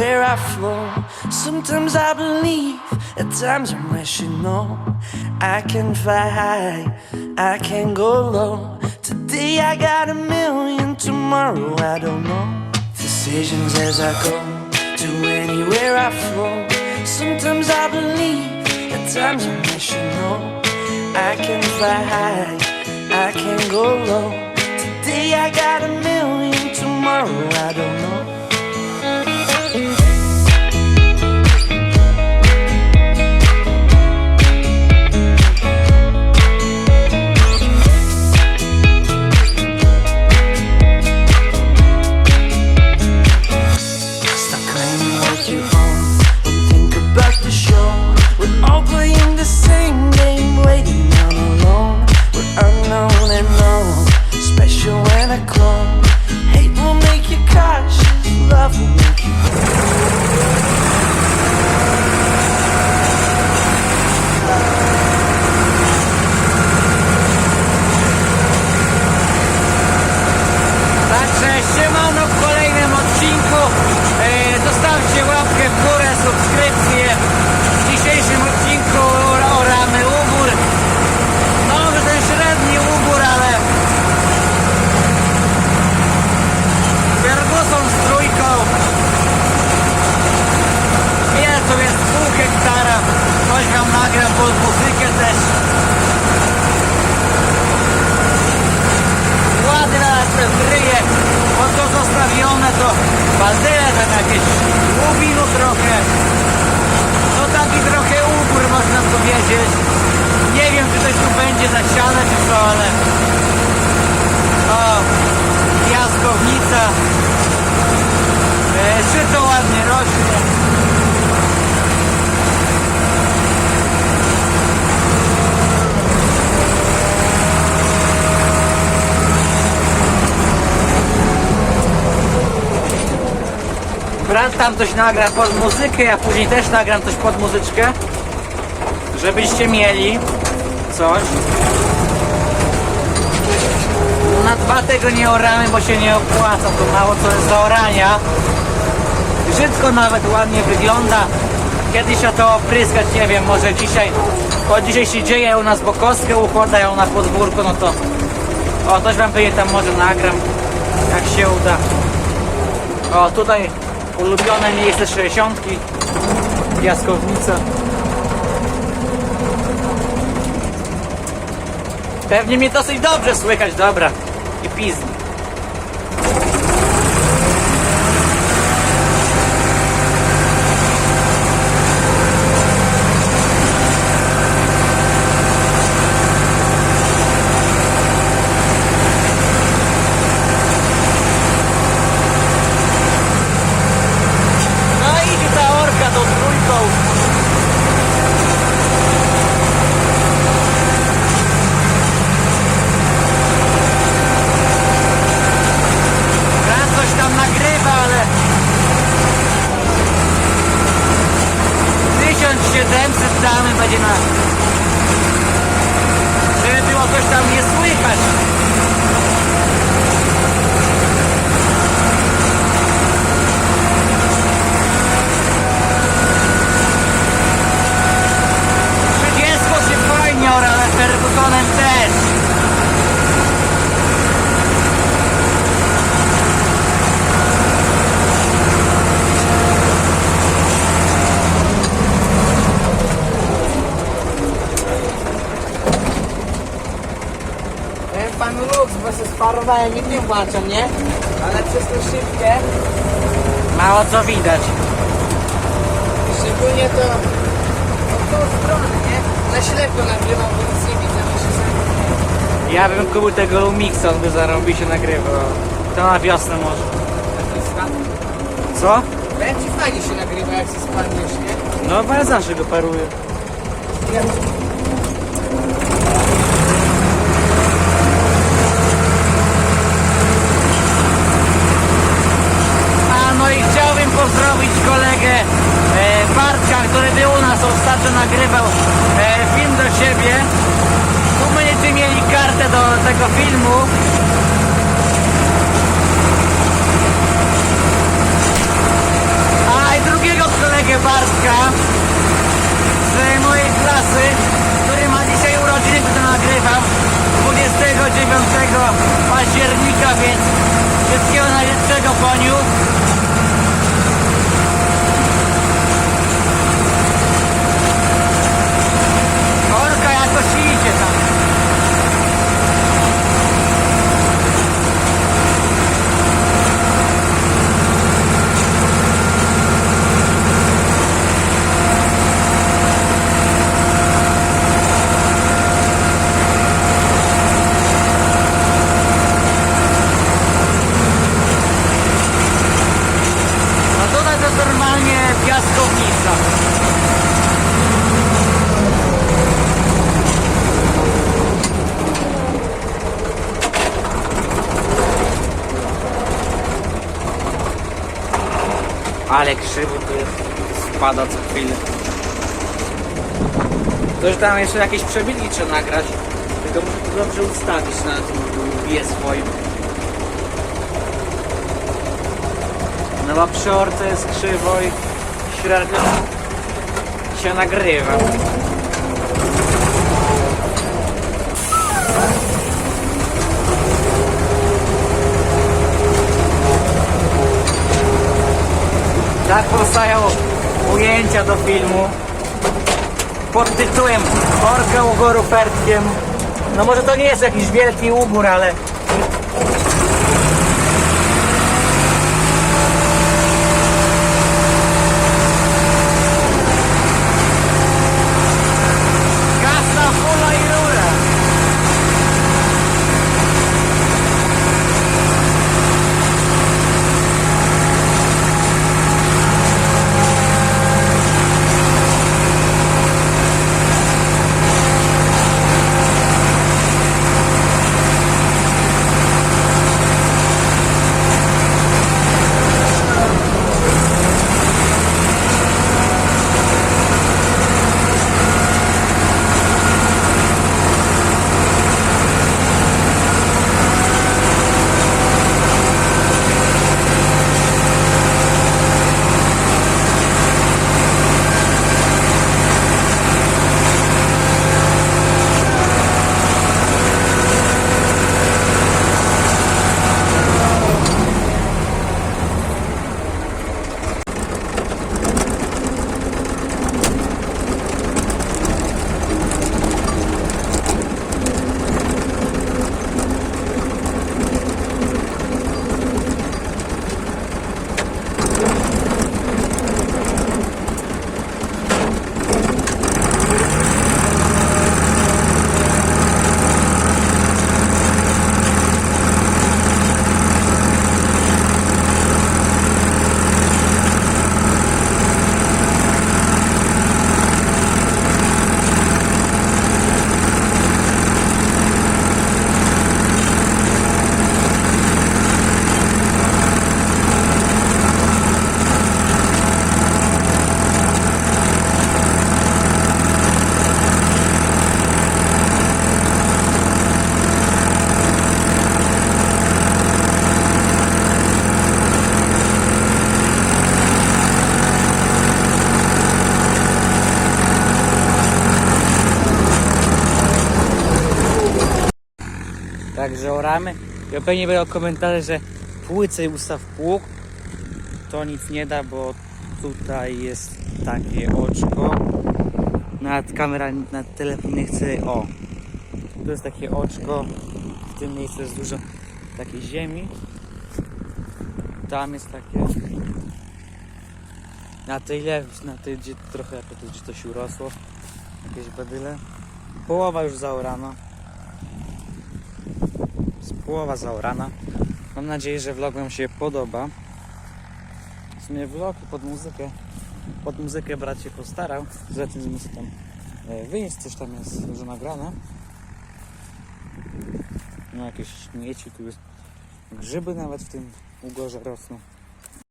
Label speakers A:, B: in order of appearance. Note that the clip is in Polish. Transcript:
A: to anywhere I flow. Sometimes I believe, at times I'm rational. I can fly high, I can go low. Today I got a million, tomorrow I don't know. Decisions as I go, to anywhere I flow. Sometimes I believe, at times I'm rational. I can fly high, I can go low. Today I got a million, tomorrow I don't know.
B: Brat tam coś nagra pod muzykę, ja później też nagram coś pod muzyczkę. Żebyście mieli coś. Na dwa tego nie oramy, bo się nie opłaca, to mało co jest do orania. Brzydko nawet ładnie wygląda. Kiedyś o to opryskać, nie wiem, może dzisiaj, o dzisiaj się dzieje u nas, bo kostkę układają na podwórku, no to o, coś wam będzie tam może nagram, jak się uda. O, tutaj ulubione miejsce 60. Piaskownica. Pewnie mnie dosyć dobrze słychać, dobra. I pizny. No i idzie ta orka tą trójką. Raz coś tam nagrywa, ale 1700 damy będzie na żeby było coś tam nie słychać. Trzydziestko się fajnie ora, ale Fergusonem też.
C: Panu Lux, bo się sparowałem i nie płaczą, nie? Ale przez to szybkie,
B: Mało co widać.
C: szczególnie to od tą stronę, nie? Na ślepo nagrywam, bo nic nie widzę, bo się sam
B: Ja bym kupił tego Lumixa, on by zarobił się nagrywał. To na wiosnę może. Co?
C: Ci fajnie się nagrywa, jak się spadniesz, nie?
B: No bo ja zawsze go paruję.
C: Ja
B: nagrywał e, film do siebie. Tu będziecie mieli kartę do tego filmu. A i drugiego kolegę Bartka z mojej klasy, który ma dzisiaj urodziny, to nagrywam 29 października, więc wszystkiego najlepszego po niu. Ale krzywo tu. Spada co chwilę. To, że tam jeszcze jakieś przebitki trzeba nagrać. Tylko muszę to dobrze ustawić na tym bije swoim. No bo przy orce jest krzywo i średnio się nagrywa. Tak powstają ujęcia do filmu pod tytułem Orkę ugoru Fertkiem. No może to nie jest jakiś wielki ugór, ale Także oramy. Ja pewnie będą komentarze, że płycej ustaw pług. To nic nie da, bo tutaj jest takie oczko. Nawet kamera, na telefon nie chce. O, tu jest takie oczko. W tym miejscu jest dużo takiej ziemi. Tam jest takie. Na tyle, na tej, gdzie trochę jako tu, gdzie coś urosło. Jakieś badyle. Połowa już zaorana. Z połowa zaorana. Mam nadzieję, że vlog Wam się podoba. W sumie vlog pod muzykę, pod muzykę brat się postarał. Za tym muszę tam e, wyjść, coś tam jest dużo nagrane. No jakieś śmieci, tu jest grzyby nawet w tym ugorze rosną.